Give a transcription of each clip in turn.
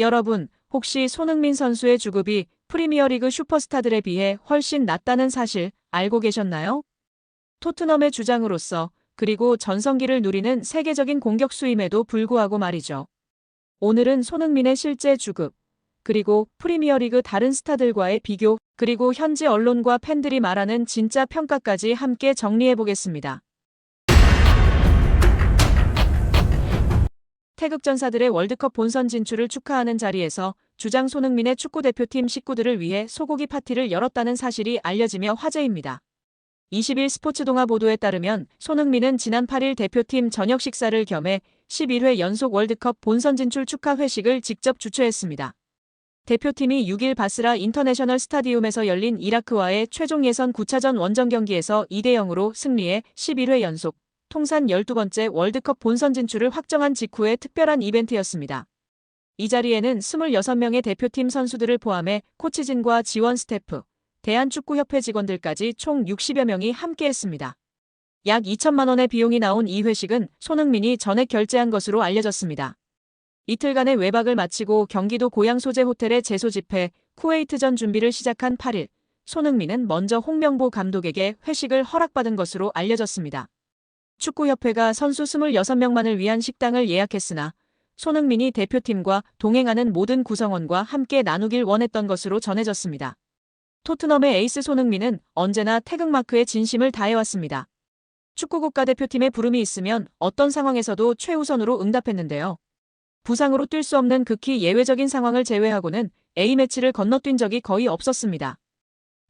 여러분, 혹시 손흥민 선수의 주급이 프리미어리그 슈퍼스타들에 비해 훨씬 낮다는 사실 알고 계셨나요? 토트넘의 주장으로서 그리고 전성기를 누리는 세계적인 공격수임에도 불구하고 말이죠. 오늘은 손흥민의 실제 주급, 그리고 프리미어리그 다른 스타들과의 비교, 그리고 현지 언론과 팬들이 말하는 진짜 평가까지 함께 정리해 보겠습니다. 태극 전사들의 월드컵 본선 진출을 축하하는 자리에서 주장 손흥민의 축구 대표팀 식구들을 위해 소고기 파티를 열었다는 사실이 알려지며 화제입니다. 20일 스포츠 동아 보도에 따르면 손흥민은 지난 8일 대표팀 저녁 식사를 겸해 11회 연속 월드컵 본선 진출 축하 회식을 직접 주최했습니다. 대표팀이 6일 바스라 인터내셔널 스타디움에서 열린 이라크와의 최종 예선 9차전 원정 경기에서 2대 0으로 승리해 11회 연속 통산 12번째 월드컵 본선 진출을 확정한 직후의 특별한 이벤트였습니다. 이 자리에는 26명의 대표팀 선수들을 포함해 코치진과 지원 스태프, 대한축구협회 직원들까지 총 60여 명이 함께했습니다. 약 2천만 원의 비용이 나온 이 회식은 손흥민이 전액 결제한 것으로 알려졌습니다. 이틀간의 외박을 마치고 경기도 고향 소재 호텔에 재소집해 쿠웨이트전 준비를 시작한 8일, 손흥민은 먼저 홍명보 감독에게 회식을 허락받은 것으로 알려졌습니다. 축구협회가 선수 26명만을 위한 식당을 예약했으나 손흥민이 대표팀과 동행하는 모든 구성원과 함께 나누길 원했던 것으로 전해졌습니다. 토트넘의 에이스 손흥민은 언제나 태극마크에 진심을 다해왔습니다. 축구 국가대표팀에 부름이 있으면 어떤 상황에서도 최우선으로 응답했는데요. 부상으로 뛸 수 없는 극히 예외적인 상황을 제외하고는 A매치를 건너뛴 적이 거의 없었습니다.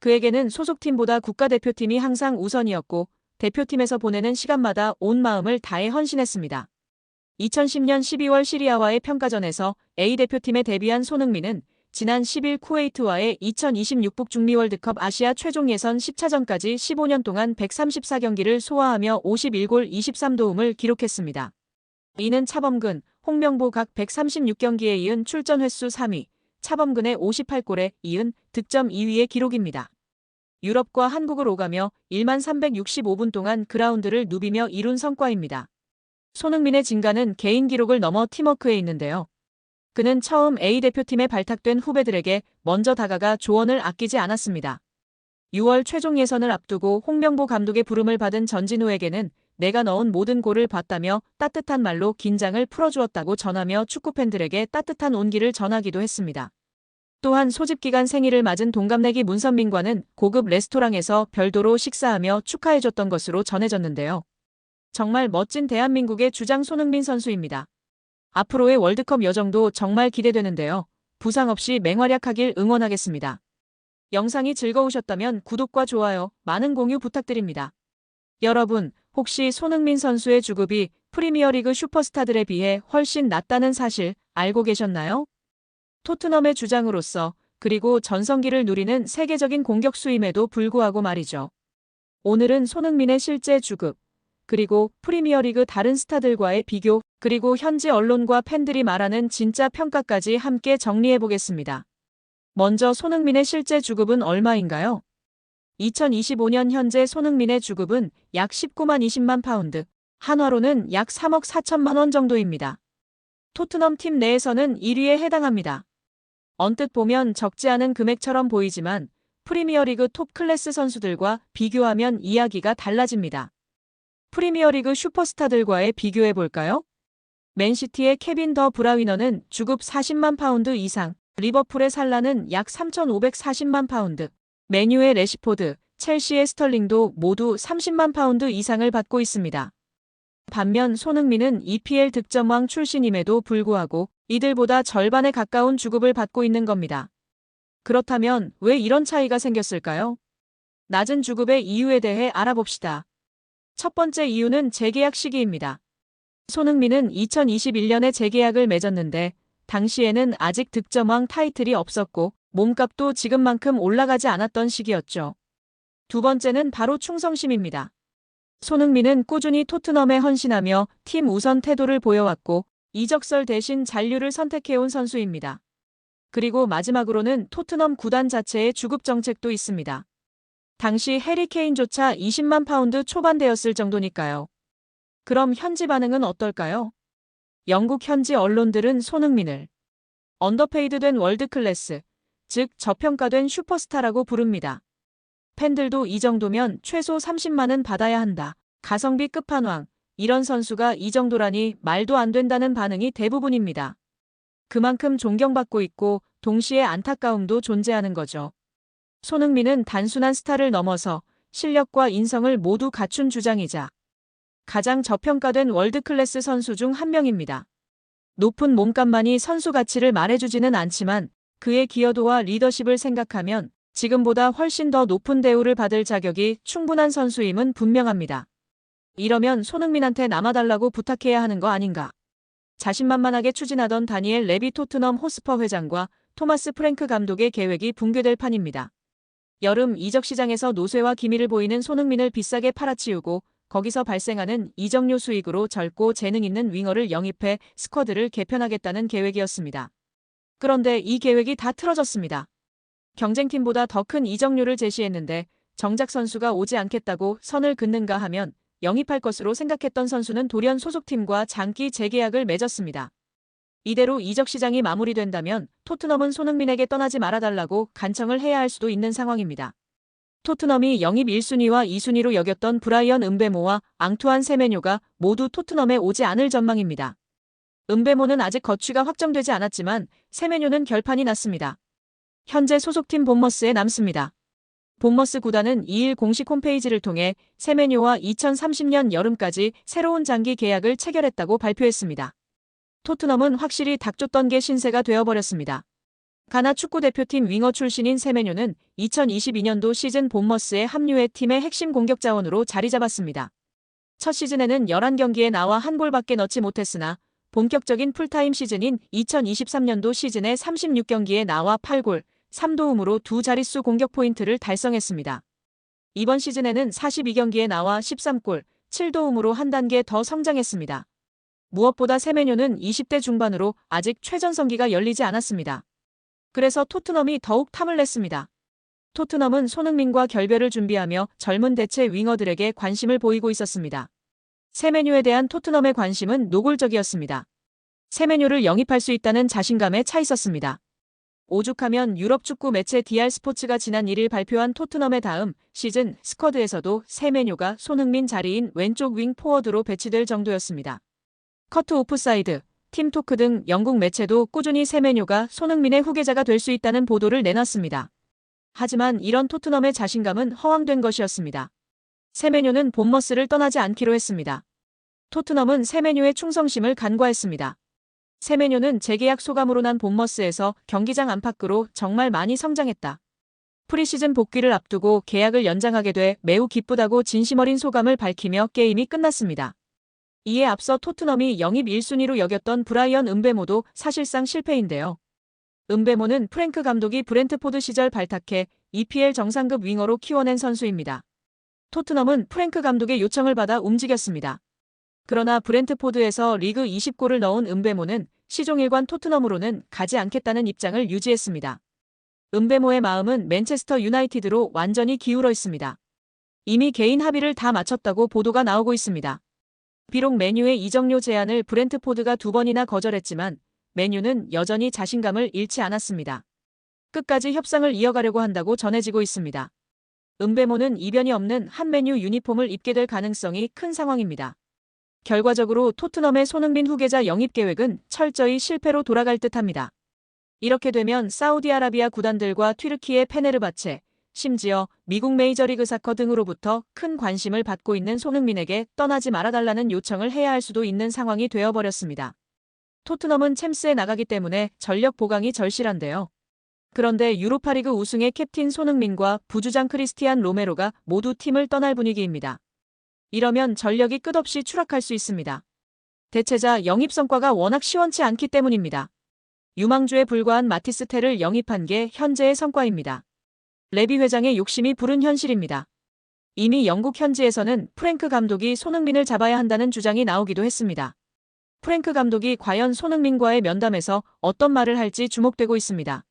그에게는 소속팀보다 국가대표팀이 항상 우선이었고 대표팀에서 보내는 시간마다 온 마음을 다해 헌신했습니다. 2010년 12월 시리아와의 평가전에서 A대표팀에 데뷔한 손흥민은 지난 10일 쿠웨이트와의 2026 북중미 월드컵 아시아 최종 예선 10차전까지 15년 동안 134경기를 소화하며 51골 23도움을 기록했습니다. 이는 차범근, 홍명보 각 136경기에 이은 출전 횟수 3위, 차범근의 58골에 이은 득점 2위의 기록입니다. 유럽과 한국을 오가며 1만 365분 동안 그라운드를 누비며 이룬 성과입니다. 손흥민의 진가는 개인 기록을 넘어 팀워크에 있는데요. 그는 처음 A대표팀에 발탁된 후배들에게 먼저 다가가 조언을 아끼지 않았습니다. 6월 최종 예선을 앞두고 홍명보 감독의 부름을 받은 전진우에게는 내가 넣은 모든 골을 봤다며 따뜻한 말로 긴장을 풀어주었다고 전하며 축구팬들에게 따뜻한 온기를 전하기도 했습니다. 또한 소집기간 생일을 맞은 동갑내기 문선민과는 고급 레스토랑에서 별도로 식사하며 축하해줬던 것으로 전해졌는데요. 정말 멋진 대한민국의 주장 손흥민 선수입니다. 앞으로의 월드컵 여정도 정말 기대되는데요. 부상 없이 맹활약하길 응원하겠습니다. 영상이 즐거우셨다면 구독과 좋아요, 많은 공유 부탁드립니다. 여러분, 혹시 손흥민 선수의 주급이 프리미어리그 슈퍼스타들에 비해 훨씬 낮다는 사실 알고 계셨나요? 토트넘의 주장으로서 그리고 전성기를 누리는 세계적인 공격수임에도 불구하고 말이죠. 오늘은 손흥민의 실제 주급, 그리고 프리미어리그 다른 스타들과의 비교, 그리고 현지 언론과 팬들이 말하는 진짜 평가까지 함께 정리해 보겠습니다. 먼저 손흥민의 실제 주급은 얼마인가요? 2025년 현재 손흥민의 주급은 약 19만 20만 파운드, 한화로는 약 3억 4천만 원 정도입니다. 토트넘 팀 내에서는 1위에 해당합니다. 언뜻 보면 적지 않은 금액처럼 보이지만 프리미어리그 톱 클래스 선수들과 비교하면 이야기가 달라집니다. 프리미어리그 슈퍼스타들과의 비교해 볼까요? 맨시티의 케빈 더 브라위너는 주급 40만 파운드 이상, 리버풀의 살라는 약 3,540만 파운드, 메뉴의 레시포드, 첼시의 스털링도 모두 30만 파운드 이상을 받고 있습니다. 반면 손흥민은 EPL 득점왕 출신임에도 불구하고 이들보다 절반에 가까운 주급을 받고 있는 겁니다. 그렇다면 왜 이런 차이가 생겼을까요? 낮은 주급의 이유에 대해 알아봅시다. 첫 번째 이유는 재계약 시기입니다. 손흥민은 2021년에 재계약을 맺었는데 당시에는 아직 득점왕 타이틀이 없었고 몸값도 지금만큼 올라가지 않았던 시기였죠. 두 번째는 바로 충성심입니다. 손흥민은 꾸준히 토트넘에 헌신하며 팀 우선 태도를 보여왔고 이적설 대신 잔류를 선택해온 선수입니다. 그리고 마지막으로는 토트넘 구단 자체의 주급 정책도 있습니다. 당시 해리 케인조차 20만 파운드 초반대였을 정도니까요. 그럼 현지 반응은 어떨까요? 영국 현지 언론들은 손흥민을 언더페이드 된 월드클래스, 즉 저평가된 슈퍼스타라고 부릅니다. 팬들도 이 정도면 최소 30만은 받아야 한다. 가성비 끝판왕. 이런 선수가 이 정도라니 말도 안 된다는 반응이 대부분입니다. 그만큼 존경받고 있고 동시에 안타까움도 존재하는 거죠. 손흥민은 단순한 스타를 넘어서 실력과 인성을 모두 갖춘 주장이자 가장 저평가된 월드클래스 선수 중 한 명입니다. 높은 몸값만이 선수 가치를 말해주지는 않지만 그의 기여도와 리더십을 생각하면 지금보다 훨씬 더 높은 대우를 받을 자격이 충분한 선수임은 분명합니다. 이러면 손흥민한테 남아달라고 부탁해야 하는 거 아닌가. 자신만만하게 추진하던 다니엘 레비 토트넘 호스퍼 회장과 토마스 프랭크 감독의 계획이 붕괴될 판입니다. 여름 이적 시장에서 노쇠와 기미를 보이는 손흥민을 비싸게 팔아치우고 거기서 발생하는 이적료 수익으로 젊고 재능 있는 윙어를 영입해 스쿼드를 개편하겠다는 계획이었습니다. 그런데 이 계획이 다 틀어졌습니다. 경쟁팀보다 더 큰 이적료를 제시했는데 정작 선수가 오지 않겠다고 선을 긋는가 하면 영입할 것으로 생각했던 선수는 돌연 소속팀과 장기 재계약을 맺었습니다. 이대로 이적 시장이 마무리된다면 토트넘은 손흥민에게 떠나지 말아달라고 간청을 해야 할 수도 있는 상황입니다. 토트넘이 영입 1순위와 2순위로 여겼던 브라이언 은베모와 앙투안 세메뇨가 모두 토트넘에 오지 않을 전망입니다. 은베모는 아직 거취가 확정되지 않았지만 세메뇨는 결판이 났습니다. 현재 소속팀 본머스에 남습니다. 본머스 구단은 2일 공식 홈페이지를 통해 세메뇨와 2030년 여름까지 새로운 장기 계약을 체결했다고 발표했습니다. 토트넘은 확실히 닥쳤던 게 신세가 되어버렸습니다. 가나 축구대표팀 윙어 출신인 세메뇨는 2022년도 시즌 본머스에 합류해 팀의 핵심 공격 자원으로 자리 잡았습니다. 첫 시즌에는 11경기에 나와 한 골밖에 넣지 못했으나 본격적인 풀타임 시즌인 2023년도 시즌에 36경기에 나와 8골, 3도움으로 두 자릿수 공격 포인트를 달성했습니다. 이번 시즌에는 42경기에 나와 13골, 7도움으로 한 단계 더 성장했습니다. 무엇보다 세메뇨는 20대 중반으로 아직 최전성기가 열리지 않았습니다. 그래서 토트넘이 더욱 탐을 냈습니다. 토트넘은 손흥민과 결별을 준비하며 젊은 대체 윙어들에게 관심을 보이고 있었습니다. 세메뇨에 대한 토트넘의 관심은 노골적이었습니다. 세메뇨를 영입할 수 있다는 자신감에 차 있었습니다. 오죽하면 유럽 축구 매체 DR 스포츠가 지난 1일 발표한 토트넘의 다음 시즌 스쿼드에서도 세메뇨가 손흥민 자리인 왼쪽 윙 포워드로 배치될 정도였습니다. 커트 오프사이드, 팀토크 등 영국 매체도 꾸준히 세메뇨가 손흥민의 후계자가 될 수 있다는 보도를 내놨습니다. 하지만 이런 토트넘의 자신감은 허황된 것이었습니다. 세메뇨는 본머스를 떠나지 않기로 했습니다. 토트넘은 세메뇨의 충성심을 간과했습니다. 세메뇨는 재계약 소감으로 난 본머스에서 경기장 안팎으로 정말 많이 성장했다. 프리시즌 복귀를 앞두고 계약을 연장하게 돼 매우 기쁘다고 진심 어린 소감을 밝히며 게임이 끝났습니다. 이에 앞서 토트넘이 영입 1순위로 여겼던 브라이언 은베모도 사실상 실패인데요. 은베모는 프랭크 감독이 브렌트포드 시절 발탁해 EPL 정상급 윙어로 키워낸 선수입니다. 토트넘은 프랭크 감독의 요청을 받아 움직였습니다. 그러나 브렌트포드에서 리그 20골을 넣은 은베모는 시종일관 토트넘으로는 가지 않겠다는 입장을 유지했습니다. 은베모의 마음은 맨체스터 유나이티드로 완전히 기울어 있습니다. 이미 개인 합의를 다 마쳤다고 보도가 나오고 있습니다. 비록 메뉴의 이적료 제안을 브렌트포드가 두 번이나 거절했지만 메뉴는 여전히 자신감을 잃지 않았습니다. 끝까지 협상을 이어가려고 한다고 전해지고 있습니다. 은베모는 이변이 없는 한 메뉴 유니폼을 입게 될 가능성이 큰 상황입니다. 결과적으로 토트넘의 손흥민 후계자 영입 계획은 철저히 실패로 돌아갈 듯합니다. 이렇게 되면 사우디아라비아 구단들과 튀르키의 페네르바체, 심지어 미국 메이저리그 사커 등으로부터 큰 관심을 받고 있는 손흥민에게 떠나지 말아달라는 요청을 해야 할 수도 있는 상황이 되어버렸습니다. 토트넘은 챔스에 나가기 때문에 전력 보강이 절실한데요. 그런데 유로파리그 우승의 캡틴 손흥민과 부주장 크리스티안 로메로가 모두 팀을 떠날 분위기입니다. 이러면 전력이 끝없이 추락할 수 있습니다. 대체자 영입 성과가 워낙 시원치 않기 때문입니다. 유망주에 불과한 마티스테를 영입한 게 현재의 성과입니다. 레비 회장의 욕심이 부른 현실입니다. 이미 영국 현지에서는 프랭크 감독이 손흥민을 잡아야 한다는 주장이 나오기도 했습니다. 프랭크 감독이 과연 손흥민과의 면담에서 어떤 말을 할지 주목되고 있습니다.